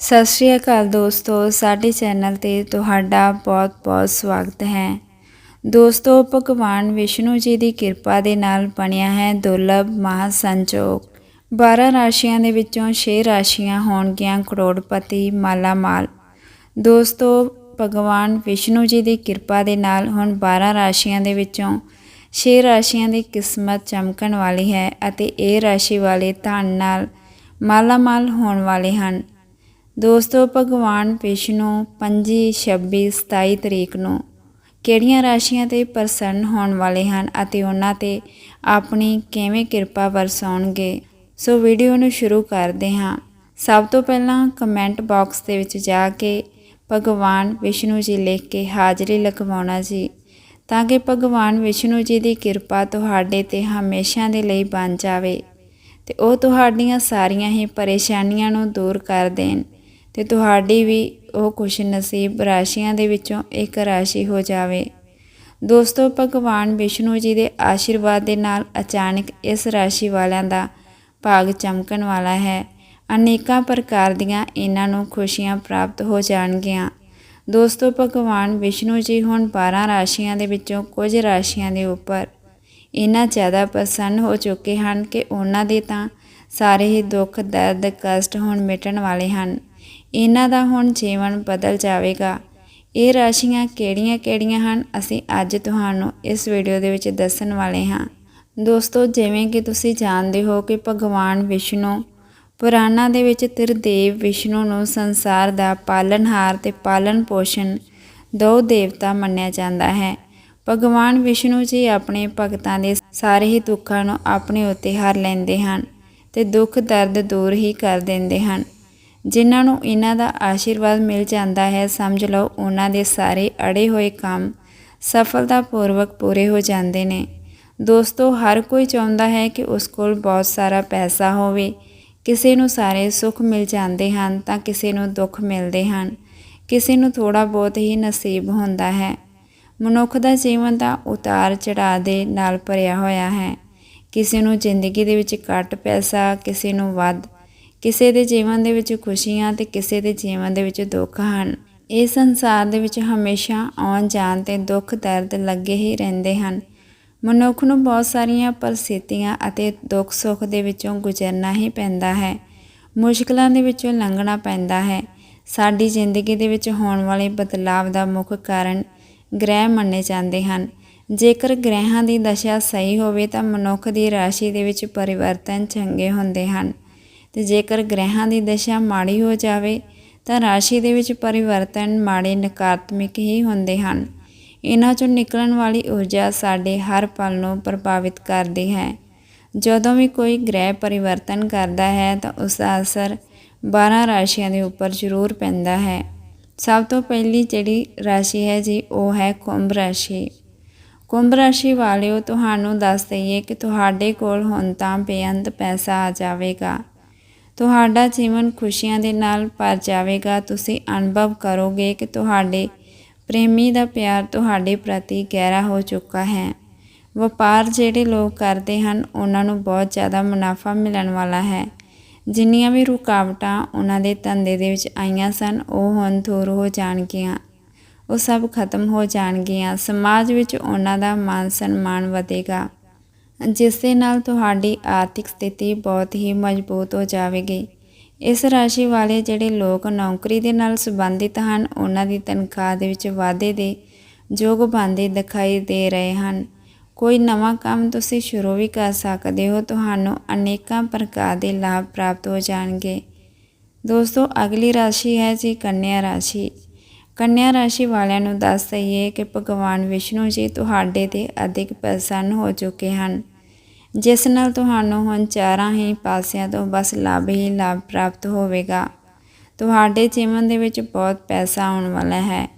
ਸਤਿ ਸ਼੍ਰੀ ਅਕਾਲ ਦੋਸਤੋ, ਸਾਡੇ ਚੈਨਲ ਤੇ ਤੁਹਾਡਾ ਬਹੁਤ-ਬਹੁਤ ਸਵਾਗਤ ਹੈ। ਦੋਸਤੋ, ਭਗਵਾਨ ਵਿਸ਼ਨੂੰ ਜੀ ਦੀ ਕਿਰਪਾ ਦੇ ਨਾਲ ਬਣਿਆ ਹੈ ਦੁਰਲਭ ਮਹਾ ਸੰਜੋਗ 12 ਰਾਸ਼ੀਆਂ ਦੇ ਵਿੱਚੋਂ 6 ਰਾਸ਼ੀਆਂ ਹੋਣਗੀਆਂ ਕਰੋੜਪਤੀ ਮਾਲਾ ਮਾਲ ਦੋਸਤੋ, ਭਗਵਾਨ ਵਿਸ਼ਨੂੰ ਜੀ ਦੀ ਕਿਰਪਾ ਦੇ ਨਾਲ ਹੁਣ 12 ਰਾਸ਼ੀਆਂ ਦੇ ਵਿੱਚੋਂ 6 ਰਾਸ਼ੀਆਂ ਦੀ ਕਿਸਮਤ ਚਮਕਣ ਵਾਲੀ ਹੈ ਅਤੇ ਇਹ ਰਾਸ਼ੀ ਵਾਲੇ ਧਨ ਨਾਲ ਮਾਲਾ ਮਾਲ ਹੋਣ ਵਾਲੇ ਹਨ। ਦੋਸਤੋ, ਭਗਵਾਨ ਵਿਸ਼ਨੂੰ 25 26 27 ਤਰੀਕ ਨੂੰ ਕਿਹੜੀਆਂ ਰਾਸ਼ੀਆਂ ਤੇ ਪ੍ਰਸੰਨ ਹੋਣ ਵਾਲੇ ਹਨ ਅਤੇ ਉਹਨਾਂ ਤੇ ਆਪਣੀ ਕਿਵੇਂ ਕਿਰਪਾ ਵਰਸਾਉਣਗੇ? ਸੋ ਵੀਡੀਓ ਨੂੰ ਸ਼ੁਰੂ ਕਰਦੇ ਹਾਂ। ਸਭ ਤੋਂ ਪਹਿਲਾਂ ਕਮੈਂਟ ਬਾਕਸ ਦੇ ਵਿੱਚ ਜਾ ਕੇ ਭਗਵਾਨ ਵਿਸ਼ਨੂੰ ਜੀ ਲਿਖ ਕੇ ਹਾਜ਼ਰੀ ਲਗਵਾਉਣਾ ਜੀ। ਤਾਂ ਕਿ ਭਗਵਾਨ ਵਿਸ਼ਨੂੰ ਜੀ ਦੀ ਕਿਰਪਾ ਤੁਹਾਡੇ ਤੇ ਹਮੇਸ਼ਾ ਦੇ ਲਈ ਬਣ ਜਾਵੇ ਤੇ ਉਹ ਤੁਹਾਡੀਆਂ ਸਾਰੀਆਂ ਹੀ ਪਰੇਸ਼ਾਨੀਆਂ ਨੂੰ ਦੂਰ ਕਰ ਦੇਣ। ਤੇ ਤੁਹਾਡੀ ਵੀ ਉਹ ਖੁਸ਼ ਨਸੀਬ ਰਾਸ਼ੀਆਂ ਦੇ ਵਿੱਚੋਂ ਇੱਕ ਰਾਸ਼ੀ ਹੋ ਜਾਵੇ। ਦੋਸਤੋ, ਭਗਵਾਨ ਵਿਸ਼ਨੂੰ ਜੀ ਦੇ ਆਸ਼ੀਰਵਾਦ ਦੇ ਨਾਲ ਅਚਾਨਕ ਇਸ ਰਾਸ਼ੀ ਵਾਲਿਆਂ ਦਾ ਭਾਗ ਚਮਕਣ ਵਾਲਾ ਹੈ। ਅਨੇਕਾਂ ਪ੍ਰਕਾਰ ਦੀਆਂ ਇਹਨਾਂ ਨੂੰ ਖੁਸ਼ੀਆਂ ਪ੍ਰਾਪਤ ਹੋ ਜਾਣਗੀਆਂ। ਦੋਸਤੋ, ਭਗਵਾਨ ਵਿਸ਼ਨੂੰ ਜੀ ਹੁਣ 12 ਰਾਸ਼ੀਆਂ ਦੇ ਵਿੱਚੋਂ ਕੁਝ ਰਾਸ਼ੀਆਂ ਦੇ ਉੱਪਰ ਇੰਨਾ ਜ਼ਿਆਦਾ ਪ੍ਰਸੰਨ ਹੋ ਚੁੱਕੇ ਹਨ ਕਿ ਉਹਨਾਂ ਦੇ ਤਾਂ ਸਾਰੇ ਹੀ ਦੁੱਖ, ਦਰਦ, ਕਸ਼ਟ ਹੁਣ ਮਿਟਣ ਵਾਲੇ ਹਨ। ਇਹਨਾਂ ਦਾ ਹੁਣ ਜੀਵਨ ਬਦਲ ਜਾਵੇਗਾ। ਇਹ ਰਾਸ਼ੀਆਂ ਕਿਹੜੀਆਂ-ਕਿਹੜੀਆਂ ਹਨ? ਅਸੀਂ ਅੱਜ ਤੁਹਾਨੂੰ ਇਸ ਵੀਡੀਓ ਦੇ ਵਿੱਚ ਦੱਸਣ ਵਾਲੇ ਹਾਂ। ਦੋਸਤੋ, ਜਿਵੇਂ ਕਿ ਤੁਸੀਂ ਜਾਣਦੇ ਹੋ ਕਿ ਭਗਵਾਨ ਵਿਸ਼ਨੂੰ ਪੁਰਾਣਾ ਦੇ ਵਿੱਚ ਤ੍ਰਿਦੇਵ ਵਿਸ਼ਨੂੰ ਨੂੰ ਸੰਸਾਰ ਦਾ ਪਾਲਣਹਾਰ ਤੇ ਪਾਲਣ ਪੋਸ਼ਣ ਦੋ ਦੇਵਤਾ ਮੰਨਿਆ ਜਾਂਦਾ ਹੈ। ਭਗਵਾਨ ਵਿਸ਼ਨੂੰ ਜੀ ਆਪਣੇ ਭਗਤਾਂ ਦੇ ਸਾਰੇ ਹੀ ਦੁੱਖਾਂ ਨੂੰ ਆਪਣੇ ਉੱਤੇ ਹਰ ਲੈਂਦੇ ਹਨ ਤੇ ਦੁੱਖ ਦਰਦ ਦੂਰ ਹੀ ਕਰ ਦਿੰਦੇ ਹਨ। ਜਿਨ੍ਹਾਂ ਨੂੰ ਇਹਨਾਂ ਦਾ ਆਸ਼ੀਰਵਾਦ ਮਿਲ ਜਾਂਦਾ ਹੈ, ਸਮਝ ਲਓ, ਉਹਨਾਂ ਦੇ ਸਾਰੇ ਅੜੇ ਹੋਏ ਕੰਮ ਸਫਲਤਾਪੂਰਵਕ ਪੂਰੇ ਹੋ ਜਾਂਦੇ ਨੇ। ਦੋਸਤੋ, ਹਰ ਕੋਈ ਚਾਹੁੰਦਾ ਹੈ ਕਿ ਉਸ ਕੋਲ ਬਹੁਤ ਸਾਰਾ ਪੈਸਾ ਹੋਵੇ। ਕਿਸੇ ਨੂੰ ਸਾਰੇ ਸੁੱਖ ਮਿਲ ਜਾਂਦੇ ਹਨ ਤਾਂ ਕਿਸੇ ਨੂੰ ਦੁੱਖ ਮਿਲਦੇ ਹਨ। ਕਿਸੇ ਨੂੰ ਥੋੜਾ ਬਹੁਤ ਹੀ ਨਸੀਬ ਹੁੰਦਾ ਹੈ। ਮਨੁੱਖ ਦਾ ਜੀਵਨ ਤਾਂ ਉਤਾਰ ਚੜਾਅ ਦੇ ਨਾਲ ਭਰਿਆ ਹੋਇਆ ਹੈ। ਕਿਸੇ ਨੂੰ ਜ਼ਿੰਦਗੀ ਦੇ ਵਿੱਚ ਘੱਟ ਪੈਸਾ, ਕਿਸੇ ਨੂੰ ਵੱਧ ਕਿਸੇ ਦੇ ਜੀਵਨ ਦੇ ਵਿੱਚ ਖੁਸ਼ੀਆਂ ਤੇ ਕਿਸੇ ਦੇ ਜੀਵਨ ਦੇ ਵਿੱਚ ਦੁੱਖ ਹਨ। ਇਹ ਸੰਸਾਰ ਦੇ ਵਿੱਚ ਹਮੇਸ਼ਾ ਆਉਣ ਜਾਣ ਤੇ ਦੁੱਖ ਦਰਦ ਲੱਗੇ ਹੀ ਰਹਿੰਦੇ ਹਨ। ਮਨੁੱਖ ਨੂੰ ਬਹੁਤ ਸਾਰੀਆਂ ਪਰਿਸਥਿਤੀਆਂ ਅਤੇ ਦੁੱਖ ਸੁੱਖ ਦੇ ਵਿੱਚੋਂ ਗੁਜ਼ਰਨਾ ਹੀ ਪੈਂਦਾ ਹੈ। ਮੁਸ਼ਕਲਾਂ ਦੇ ਵਿੱਚੋਂ ਲੰਘਣਾ ਪੈਂਦਾ ਹੈ। ਸਾਡੀ ਜ਼ਿੰਦਗੀ ਦੇ ਵਿੱਚ ਹੋਣ ਵਾਲੇ ਬਦਲਾਵ ਦਾ ਮੁੱਖ ਕਾਰਨ ਗ੍ਰਹਿ ਮੰਨੇ ਜਾਂਦੇ ਹਨ। ਜੇਕਰ ਗ੍ਰਹਿਾਂ ਦੀ ਦਸ਼ਾ ਸਹੀ ਹੋਵੇ ਤਾਂ ਮਨੁੱਖ ਦੀ ਰਾਸ਼ੀ ਦੇ ਵਿੱਚ ਪਰਿਵਰਤਨ ਚੰਗੇ ਹੁੰਦੇ ਹਨ। ਤੇ ਜੇਕਰ ਗ੍ਰਹਿਾਂ ਦੀ ਦਸ਼ਾ ਮਾੜੀ ਹੋ ਜਾਵੇ, ਤਾਂ ਰਾਸ਼ੀ ਦੇ ਵਿੱਚ ਪਰਿਵਰਤਨ ਮਾੜੇ ਨਕਾਰਾਤਮਕ ਹੀ ਹੁੰਦੇ ਹਨ। ਇਹਨਾਂ ਚੋਂ ਨਿਕਲਣ ਵਾਲੀ ਊਰਜਾ ਸਾਡੇ ਹਰ ਪਲ ਨੂੰ ਪ੍ਰਭਾਵਿਤ ਕਰਦੀ ਹੈ। ਜਦੋਂ ਵੀ ਕੋਈ ਗ੍ਰਹਿ ਪਰਿਵਰਤਨ ਕਰਦਾ ਹੈ, ਤਾਂ ਉਸ ਦਾ ਅਸਰ 12 ਰਾਸ਼ੀਆਂ ਦੇ ਉੱਪਰ ਜ਼ਰੂਰ ਪੈਂਦਾ ਹੈ। ਸਭ ਤੋਂ ਪਹਿਲੀ ਜਿਹੜੀ ਰਾਸ਼ੀ ਹੈ ਜੀ, ਉਹ ਹੈ ਕੁੰਭ ਰਾਸ਼ੀ। ਕੁੰਭ ਰਾਸ਼ੀ ਵਾਲਿਓ, ਤੁਹਾਨੂੰ ਦੱਸ ਦਈਏ ਕਿ ਤੁਹਾਡੇ ਕੋਲ ਹੁਣ ਤਾਂ ਬੇਅੰਤ ਪੈਸਾ ਆ ਜਾਵੇਗਾ। ਤੁਹਾਡਾ ਜੀਵਨ ਖੁਸ਼ੀਆਂ ਦੇ ਨਾਲ ਭਰ ਜਾਵੇਗਾ। ਤੁਸੀਂ ਅਨੁਭਵ ਕਰੋਗੇ ਕਿ ਤੁਹਾਡੇ ਪ੍ਰੇਮੀ ਦਾ ਪਿਆਰ ਤੁਹਾਡੇ ਪ੍ਰਤੀ ਗਹਿਰਾ ਹੋ ਚੁੱਕਾ ਹੈ। ਵਪਾਰ ਜਿਹੜੇ ਲੋਕ ਕਰਦੇ ਹਨ, ਉਹਨਾਂ ਨੂੰ ਬਹੁਤ ਜ਼ਿਆਦਾ ਮੁਨਾਫਾ ਮਿਲਣ ਵਾਲਾ ਹੈ। ਜਿੰਨੀਆਂ ਵੀ ਰੁਕਾਵਟਾਂ ਉਹਨਾਂ ਦੇ ਧੰਦੇ ਦੇ ਵਿੱਚ ਆਈਆਂ ਸਨ, ਉਹ ਹੁਣ ਦੂਰ ਹੋ ਜਾਣਗੀਆਂ। ਉਹ ਸਭ ਖਤਮ ਹੋ ਜਾਣਗੀਆਂ। ਸਮਾਜ ਵਿੱਚ ਉਹਨਾਂ ਦਾ ਮਾਨ ਸਨਮਾਨ ਵਧੇਗਾ। ਜਿਸ ਦੇ ਨਾਲ ਤੁਹਾਡੀ ਆਰਥਿਕ ਸਥਿਤੀ ਬਹੁਤ ਹੀ ਮਜ਼ਬੂਤ ਹੋ ਜਾਵੇਗੀ। ਇਸ ਰਾਸ਼ੀ ਵਾਲੇ ਜਿਹੜੇ ਲੋਕ ਨੌਕਰੀ ਦੇ ਨਾਲ ਸੰਬੰਧਿਤ ਹਨ, ਉਹਨਾਂ ਦੀ ਤਨਖਾਹ ਦੇ ਵਿੱਚ ਵਾਧੇ ਦੇ ਯੋਗ ਬੰਦੇ ਦਿਖਾਈ ਦੇ ਰਹੇ ਹਨ। ਕੋਈ ਨਵਾਂ ਕੰਮ ਤੁਸੀਂ ਸ਼ੁਰੂ ਵੀ ਕਰ ਸਕਦੇ ਹੋ, ਤੁਹਾਨੂੰ ਅਨੇਕਾਂ ਪ੍ਰਕਾਰ ਦੇ ਲਾਭ ਪ੍ਰਾਪਤ ਹੋ ਜਾਣਗੇ। ਦੋਸਤੋ, ਅਗਲੀ ਰਾਸ਼ੀ ਹੈ ਜੀ ਕੰਨਿਆ ਰਾਸ਼ੀ। ਕੰਨਿਆ ਰਾਸ਼ੀ ਵਾਲਿਆਂ ਨੂੰ ਦੱਸ ਦਈਏ ਕਿ ਭਗਵਾਨ ਵਿਸ਼ਨੂੰ ਜੀ ਤੁਹਾਡੇ ਤੇ ਅਧਿਕ ਪ੍ਰਸੰਨ ਹੋ ਚੁੱਕੇ ਹਨ। ਜਿਸ ਨਾਲ ਤੁਹਾਨੂੰ ਹੁਣ ਚਾਰਾਂ ਹੀ ਪਾਸਿਆਂ ਤੋਂ ਬਸ ਲਾਭ ਹੀ ਲਾਭ ਪ੍ਰਾਪਤ ਹੋਵੇਗਾ। ਤੁਹਾਡੇ ਜੀਵਨ ਦੇ ਵਿੱਚ ਬਹੁਤ ਪੈਸਾ ਆਉਣ ਵਾਲਾ ਹੈ।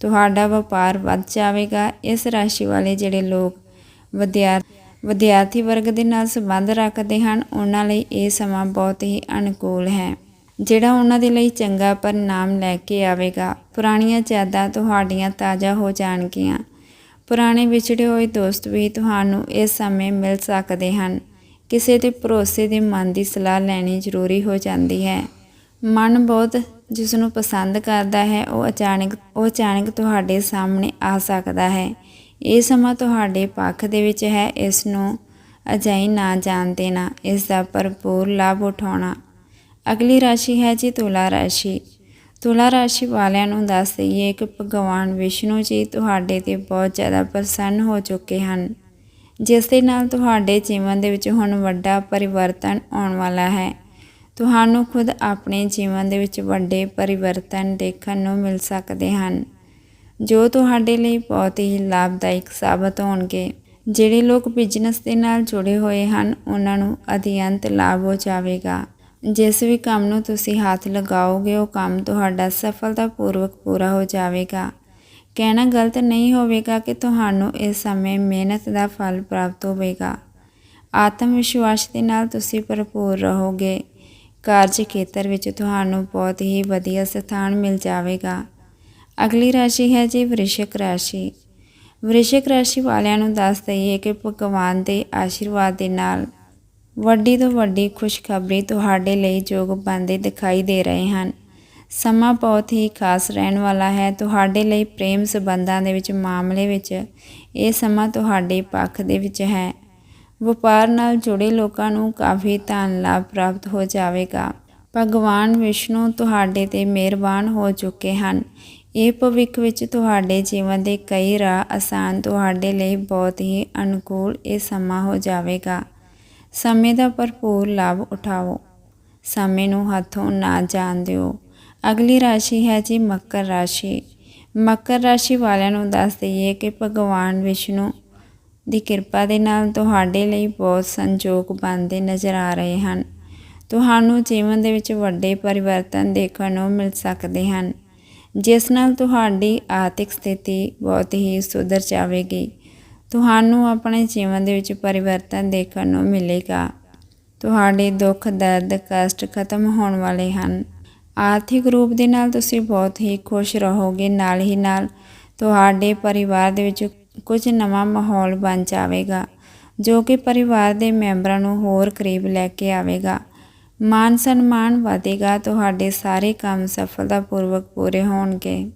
ਤੁਹਾਡਾ ਵਪਾਰ ਵੱਧ ਜਾਵੇਗਾ। ਇਸ ਰਾਸ਼ੀ ਵਾਲੇ ਜਿਹੜੇ ਲੋਕ ਵਿਦਿਆਰਥੀ ਵਰਗ ਦੇ ਨਾਲ ਸੰਬੰਧ ਰੱਖਦੇ ਹਨ, ਉਹਨਾਂ ਲਈ ਇਹ ਸਮਾਂ ਬਹੁਤ ਹੀ ਅਨੁਕੂਲ ਹੈ। ਜਿਹੜਾ ਉਹਨਾਂ ਦੇ ਲਈ ਚੰਗਾ ਪਰਿਣਾਮ ਲੈ ਕੇ ਆਵੇਗਾ। ਪੁਰਾਣੀਆਂ ਯਾਦਾਂ ਤੁਹਾਡੀਆਂ ਤਾਜ਼ਾ ਹੋ ਜਾਣਗੀਆਂ। ਪੁਰਾਣੇ ਵਿਛੜੇ ਹੋਏ ਦੋਸਤ ਵੀ ਤੁਹਾਨੂੰ ਇਸ ਸਮੇਂ ਮਿਲ ਸਕਦੇ ਹਨ। ਕਿਸੇ ਦੇ ਭਰੋਸੇ ਦੇ ਮਨ ਦੀ ਸਲਾਹ ਲੈਣੀ ਜ਼ਰੂਰੀ ਹੋ ਜਾਂਦੀ ਹੈ। ਮਨ ਬਹੁਤ ਜਿਸ ਨੂੰ ਪਸੰਦ ਕਰਦਾ ਹੈ, ਉਹ ਅਚਾਨਕ ਉਹ ਅਚਾਨਕ ਤੁਹਾਡੇ ਸਾਹਮਣੇ ਆ ਸਕਦਾ ਹੈ। ਇਹ ਸਮਾਂ ਤੁਹਾਡੇ ਪੱਖ ਦੇ ਵਿੱਚ ਹੈ, ਇਸ ਨੂੰ ਅਜਾਈ ਨਾ ਜਾਣ ਦੇਣਾ, ਇਸ ਦਾ ਭਰਪੂਰ ਲਾਭ ਉਠਾਉਣਾ। ਅਗਲੀ ਰਾਸ਼ੀ ਹੈ ਜੀ ਤੁਲਾ ਰਾਸ਼ੀ। ਤੁਲਾ ਰਾਸ਼ੀ ਵਾਲਿਆਂ ਨੂੰ ਦੱਸ ਦਈਏ ਕਿ ਭਗਵਾਨ ਵਿਸ਼ਨੂੰ ਜੀ ਤੁਹਾਡੇ ਤੇ ਬਹੁਤ ਜ਼ਿਆਦਾ ਪ੍ਰਸੰਨ ਹੋ ਚੁੱਕੇ ਹਨ, ਜਿਸ ਦੇ ਨਾਲ ਤੁਹਾਡੇ ਜੀਵਨ ਦੇ ਵਿੱਚ ਹੁਣ ਵੱਡਾ ਪਰਿਵਰਤਨ ਆਉਣ ਵਾਲਾ ਹੈ। ਤੁਹਾਨੂੰ ਖੁਦ ਆਪਣੇ ਜੀਵਨ ਦੇ ਵਿੱਚ ਵੱਡੇ ਪਰਿਵਰਤਨ ਦੇਖਣ ਨੂੰ ਮਿਲ ਸਕਦੇ ਹਨ, ਜੋ ਤੁਹਾਡੇ ਲਈ ਬਹੁਤ ਹੀ ਲਾਭਦਾਇਕ ਸਾਬਤ ਹੋਣਗੇ। ਜਿਹੜੇ ਲੋਕ ਬਿਜ਼ਨਸ ਦੇ ਨਾਲ ਜੁੜੇ ਹੋਏ ਹਨ, ਉਹਨਾਂ ਨੂੰ ਅਧਿਅੰਤ ਲਾਭ ਹੋ ਜਾਵੇਗਾ। ਜਿਸ ਵੀ ਕੰਮ ਨੂੰ ਤੁਸੀਂ ਹੱਥ ਲਗਾਓਗੇ, ਉਹ ਕੰਮ ਤੁਹਾਡਾ ਸਫਲਤਾਪੂਰਵਕ ਪੂਰਾ ਹੋ ਜਾਵੇਗਾ। ਕਹਿਣਾ ਗਲਤ ਨਹੀਂ ਹੋਵੇਗਾ ਕਿ ਤੁਹਾਨੂੰ ਇਸ ਸਮੇਂ ਮਿਹਨਤ ਦਾ ਫਲ ਪ੍ਰਾਪਤ ਹੋਵੇਗਾ। ਆਤਮ ਵਿਸ਼ਵਾਸ ਦੇ ਨਾਲ ਤੁਸੀਂ ਭਰਪੂਰ ਰਹੋਗੇ। ਕਾਰਜ ਖੇਤਰ ਵਿੱਚ ਤੁਹਾਨੂੰ ਬਹੁਤ ਹੀ ਵਧੀਆ ਸਥਾਨ ਮਿਲ ਜਾਵੇਗਾ। ਅਗਲੀ ਰਾਸ਼ੀ ਹੈ ਜੀ ਵ੍ਰਿਸ਼ਕ ਰਾਸ਼ੀ। ਵ੍ਰਿਸ਼ਕ ਰਾਸ਼ੀ ਵਾਲਿਆਂ ਨੂੰ ਦੱਸ ਦਈਏ ਕਿ ਭਗਵਾਨ ਦੇ ਆਸ਼ੀਰਵਾਦ ਦੇ ਨਾਲ ਵੱਡੀ ਤੋਂ ਵੱਡੀ ਖੁਸ਼ਖਬਰੀ ਤੁਹਾਡੇ ਲਈ ਯੋਗ ਬਣਦੇ ਦਿਖਾਈ ਦੇ ਰਹੇ ਹਨ। ਸਮਾਂ ਬਹੁਤ ਹੀ ਖਾਸ ਰਹਿਣ ਵਾਲਾ ਹੈ। ਤੁਹਾਡੇ ਲਈ ਪ੍ਰੇਮ ਸਬੰਧਾਂ ਦੇ ਵਿੱਚ ਮਾਮਲੇ ਵਿੱਚ ਇਹ ਸਮਾਂ ਤੁਹਾਡੇ ਪੱਖ ਦੇ ਵਿੱਚ ਹੈ। ਵਪਾਰ ਨਾਲ ਜੁੜੇ ਲੋਕਾਂ ਨੂੰ ਕਾਫੀ ਧਨ ਲਾਭ ਪ੍ਰਾਪਤ ਹੋ ਜਾਵੇਗਾ। ਭਗਵਾਨ ਵਿਸ਼ਨੂੰ ਤੁਹਾਡੇ ਤੇ ਮਿਹਰਬਾਨ ਹੋ ਚੁੱਕੇ ਹਨ। ਇਹ ਭਵਿੱਖ ਵਿੱਚ ਤੁਹਾਡੇ ਜੀਵਨ ਦੇ ਕਈ ਰਾਹ ਆਸਾਨ ਤੁਹਾਡੇ ਲਈ ਬਹੁਤ ਹੀ ਅਨੁਕੂਲ ਇਹ ਸਮਾਂ ਹੋ ਜਾਵੇਗਾ। ਸਮੇਂ ਦਾ ਭਰਪੂਰ ਲਾਭ ਉਠਾਓ। ਸਮੇਂ ਨੂੰ ਹੱਥੋਂ ਨਾ ਜਾਣ ਦਿਓ। ਅਗਲੀ ਰਾਸ਼ੀ ਹੈ ਜੀ ਮਕਰ ਰਾਸ਼ੀ। ਮਕਰ ਰਾਸ਼ੀ ਵਾਲਿਆਂ ਨੂੰ ਦੱਸ ਦਈਏ ਕਿ ਭਗਵਾਨ ਵਿਸ਼ਨੂੰ ਦੀ ਕਿਰਪਾ ਦੇ ਨਾਲ ਤੁਹਾਡੇ ਲਈ ਬਹੁਤ ਸੰਜੋਗ ਬਣਦੇ ਨਜ਼ਰ ਆ ਰਹੇ ਹਨ। ਤੁਹਾਨੂੰ ਜੀਵਨ ਦੇ ਵਿੱਚ ਵੱਡੇ ਪਰਿਵਰਤਨ ਦੇਖਣ ਨੂੰ ਮਿਲ ਸਕਦੇ ਹਨ, ਜਿਸ ਨਾਲ ਤੁਹਾਡੀ ਆਰਥਿਕ ਸਥਿਤੀ ਬਹੁਤ ਹੀ ਸੁਧਰ ਜਾਵੇਗੀ। ਤੁਹਾਨੂੰ ਆਪਣੇ ਜੀਵਨ ਦੇ ਵਿੱਚ ਪਰਿਵਰਤਨ ਦੇਖਣ ਨੂੰ ਮਿਲੇਗਾ। ਤੁਹਾਡੇ ਦੁੱਖ, ਦਰਦ, ਕਸ਼ਟ ਖਤਮ ਹੋਣ ਵਾਲੇ ਹਨ। ਆਰਥਿਕ ਰੂਪ ਦੇ ਨਾਲ ਤੁਸੀਂ ਬਹੁਤ ਹੀ ਖੁਸ਼ ਰਹੋਗੇ। ਨਾਲ ਹੀ ਨਾਲ ਤੁਹਾਡੇ ਪਰਿਵਾਰ ਦੇ ਵਿੱਚ ਕੁਝ ਨਵਾਂ ਮਾਹੌਲ ਬਣ ਜਾਵੇਗਾ, ਜੋ ਕਿ ਪਰਿਵਾਰ ਦੇ ਮੈਂਬਰਾਂ ਨੂੰ ਹੋਰ ਕਰੀਬ ਲੈ ਕੇ ਆਵੇਗਾ। ਮਾਨ ਸਨਮਾਨ ਵਧੇਗਾ। ਤੁਹਾਡੇ ਸਾਰੇ ਕੰਮ ਸਫਲਤਾਪੂਰਵਕ ਪੂਰੇ ਹੋਣਗੇ।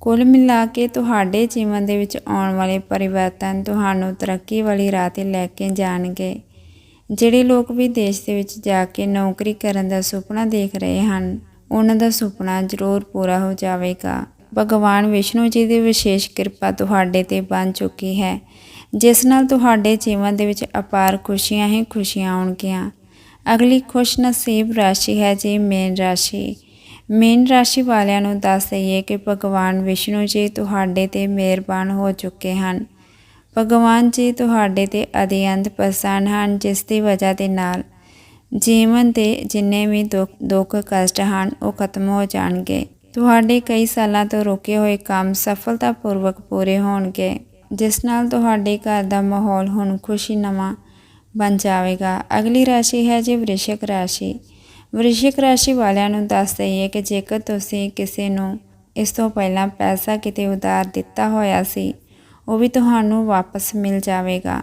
ਕੁੱਲ ਮਿਲਾ ਕੇ ਤੁਹਾਡੇ ਜੀਵਨ ਦੇ ਵਿੱਚ ਆਉਣ ਵਾਲੇ ਪਰਿਵਰਤਨ ਤੁਹਾਨੂੰ ਤਰੱਕੀ ਵਾਲੀ ਰਾਹ ਤੇ ਲੈ ਕੇ ਜਾਣਗੇ। ਜਿਹੜੇ ਲੋਕ ਵੀ ਦੇਸ਼ ਦੇ ਵਿੱਚ ਜਾ ਕੇ ਨੌਕਰੀ ਕਰਨ ਦਾ ਸੁਪਨਾ ਦੇਖ ਰਹੇ ਹਨ, ਉਹਨਾਂ ਦਾ ਸੁਪਨਾ ਜ਼ਰੂਰ ਪੂਰਾ ਹੋ ਜਾਵੇਗਾ। ਭਗਵਾਨ ਵਿਸ਼ਨੂੰ ਜੀ ਦੀ ਵਿਸ਼ੇਸ਼ ਕਿਰਪਾ ਤੁਹਾਡੇ ਤੇ ਬਣ ਚੁੱਕੀ ਹੈ, ਜਿਸ ਨਾਲ ਤੁਹਾਡੇ ਜੀਵਨ ਦੇ ਵਿੱਚ ਅਪਾਰ ਖੁਸ਼ੀਆਂ ਹੀ ਖੁਸ਼ੀਆਂ ਆਉਣਗੀਆਂ। ਅਗਲੀ ਖੁਸ਼ ਨਸੀਬ ਰਾਸ਼ੀ ਹੈ ਜੀ ਮੇਨ ਰਾਸ਼ੀ। ਮੇਨ ਰਾਸ਼ੀ ਵਾਲਿਆਂ ਨੂੰ ਦੱਸ ਦਈਏ ਕਿ ਭਗਵਾਨ ਵਿਸ਼ਨੂੰ ਜੀ ਤੁਹਾਡੇ ਤੇ ਮਿਹਰਬਾਨ ਹੋ ਚੁੱਕੇ ਹਨ। ਭਗਵਾਨ ਜੀ ਤੁਹਾਡੇ ਤੇ ਅਧਿਅੰਤ ਪ੍ਰਸੰਨ ਹਨ, ਜਿਸ ਦੀ ਵਜ੍ਹਾ ਦੇ ਨਾਲ ਜੀਵਨ ਦੇ ਜਿੰਨੇ ਵੀ ਦੁੱਖ ਦੁੱਖ ਕਸ਼ਟ ਹਨ, ਉਹ ਖਤਮ ਹੋ ਜਾਣਗੇ। ਤੁਹਾਡੇ ਕਈ ਸਾਲਾਂ ਤੋਂ ਰੁਕੇ ਹੋਏ ਕੰਮ ਸਫਲਤਾਪੂਰਵਕ ਪੂਰੇ ਹੋਣਗੇ, ਜਿਸ ਨਾਲ ਤੁਹਾਡੇ ਘਰ ਦਾ ਮਾਹੌਲ ਹੁਣ ਖੁਸ਼ੀ ਨਵਾਂ ਬਣ ਜਾਵੇਗਾ। ਅਗਲੀ ਰਾਸ਼ੀ ਹੈ ਜੀ, ਵ੍ਰਿਸ਼ਕ ਰਾਸ਼ੀ। ਵ੍ਰਿਸ਼ਿਕ ਰਾਸ਼ੀ ਵਾਲਿਆਂ ਨੂੰ ਦੱਸ ਦਈਏ ਕਿ ਜੇਕਰ ਤੁਸੀਂ ਕਿਸੇ ਨੂੰ ਇਸ ਤੋਂ ਪਹਿਲਾਂ ਪੈਸਾ ਕਿਤੇ ਉਧਾਰ ਦਿੱਤਾ ਹੋਇਆ ਸੀ, ਉਹ ਵੀ ਤੁਹਾਨੂੰ ਵਾਪਸ ਮਿਲ ਜਾਵੇਗਾ।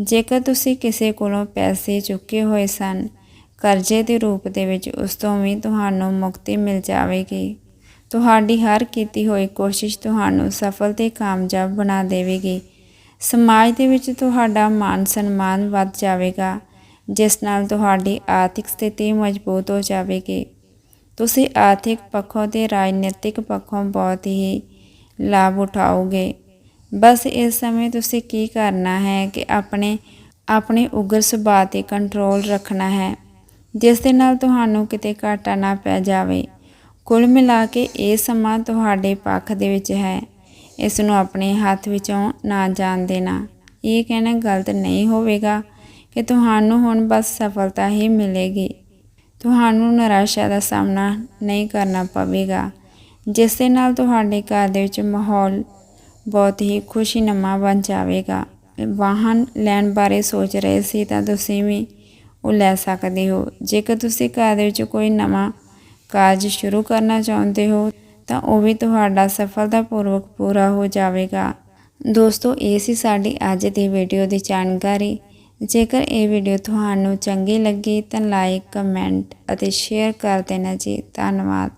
ਜੇਕਰ ਤੁਸੀਂ ਕਿਸੇ ਕੋਲੋਂ ਪੈਸੇ ਚੁੱਕੇ ਹੋਏ ਸਨ, ਕਰਜ਼ੇ ਦੇ ਰੂਪ ਦੇ ਵਿੱਚ ਉਸ ਤੋਂ ਵੀ ਤੁਹਾਨੂੰ ਮੁਕਤੀ ਮਿਲ ਜਾਵੇਗੀ। ਤੁਹਾਡੀ ਹਰ ਕੀਤੀ ਹੋਈ ਕੋਸ਼ਿਸ਼ ਤੁਹਾਨੂੰ ਸਫਲ ਤੇ ਕਾਮਯਾਬ ਬਣਾ ਦੇਵੇਗੀ। ਸਮਾਜ ਦੇ ਵਿੱਚ ਤੁਹਾਡਾ ਮਾਨ ਸਨਮਾਨ ਵੱਧ ਜਾਵੇਗਾ। ਜਿਸ ਨਾਲ ਤੁਹਾਡੀ ਆਰਥਿਕ ਸਥਿਤੀ ਮਜ਼ਬੂਤ ਹੋ ਜਾਵੇਗੀ। ਤੁਸੀਂ ਆਰਥਿਕ ਪੱਖੋਂ ਤੇ ਰਾਜਨੀਤਿਕ ਪੱਖੋਂ ਬਹੁਤ ਹੀ ਲਾਭ ਉਠਾਓਗੇ। ਬਸ ਇਸ ਸਮੇਂ ਤੁਸੀਂ ਕੀ ਕਰਨਾ ਹੈ ਕਿ ਆਪਣੇ ਆਪਣੇ ਉਗਰ ਸੁਭਾਅ ਤੇ ਕੰਟਰੋਲ ਰੱਖਣਾ ਹੈ, ਜਿਸ ਦੇ ਨਾਲ ਤੁਹਾਨੂੰ ਕਿਤੇ ਘਾਟਾ ਨਾ ਪੈ ਜਾਵੇ। ਕੁੱਲ ਮਿਲਾ ਕੇ ਇਹ ਸਮਾਂ ਤੁਹਾਡੇ ਪੱਖ ਦੇ ਵਿੱਚ ਹੈ। ਇਸ ਨੂੰ ਆਪਣੇ ਹੱਥ ਵਿੱਚੋਂ ਨਾ ਜਾਣ ਦੇਣਾ। ਇਹ ਕਹਿਣਾ ਗਲਤ ਨਹੀਂ ਹੋਵੇਗਾ। ਕਿ ਤੁਹਾਨੂੰ ਹੁਣ ਬਸ ਸਫਲਤਾ ਹੀ ਮਿਲੇਗੀ। ਤੁਹਾਨੂੰ ਨਿਰਾਸ਼ਾ ਦਾ ਸਾਹਮਣਾ ਨਹੀਂ ਕਰਨਾ ਪਵੇਗਾ। ਜਿਸ ਦੇ ਨਾਲ ਤੁਹਾਡੇ ਘਰ ਦੇ ਵਿੱਚ ਮਾਹੌਲ ਬਹੁਤ ਹੀ ਖੁਸ਼ੀਨਮਾ ਬਣ ਜਾਵੇਗਾ। ਵਾਹਨ ਲੈਣ ਬਾਰੇ ਸੋਚ ਰਹੇ ਸੀ ਤਾਂ ਤੁਸੀਂ ਵੀ ਉਹ ਲੈ ਸਕਦੇ ਹੋ। ਜੇਕਰ ਤੁਸੀਂ ਘਰ ਦੇ ਵਿੱਚ ਕੋਈ ਨਵਾਂ ਕਾਰਜ ਸ਼ੁਰੂ ਕਰਨਾ ਚਾਹੁੰਦੇ ਹੋ, ਤਾਂ ਉਹ ਵੀ ਤੁਹਾਡਾ ਸਫਲਤਾਪੂਰਵਕ ਪੂਰਾ ਹੋ ਜਾਵੇਗਾ। ਦੋਸਤੋ, ਇਹ ਸੀ ਸਾਡੀ ਅੱਜ ਦੀ ਵੀਡੀਓ ਦੀ ਜਾਣਕਾਰੀ। ਜੇਕਰ ਇਹ ਵੀਡੀਓ ਤੁਹਾਨੂੰ ਚੰਗੀ ਲੱਗੀ ਤਾਂ ਲਾਈਕ, ਕਮੈਂਟ ਅਤੇ ਸ਼ੇਅਰ ਕਰ ਦੇਣਾ ਜੀ। ਧੰਨਵਾਦ।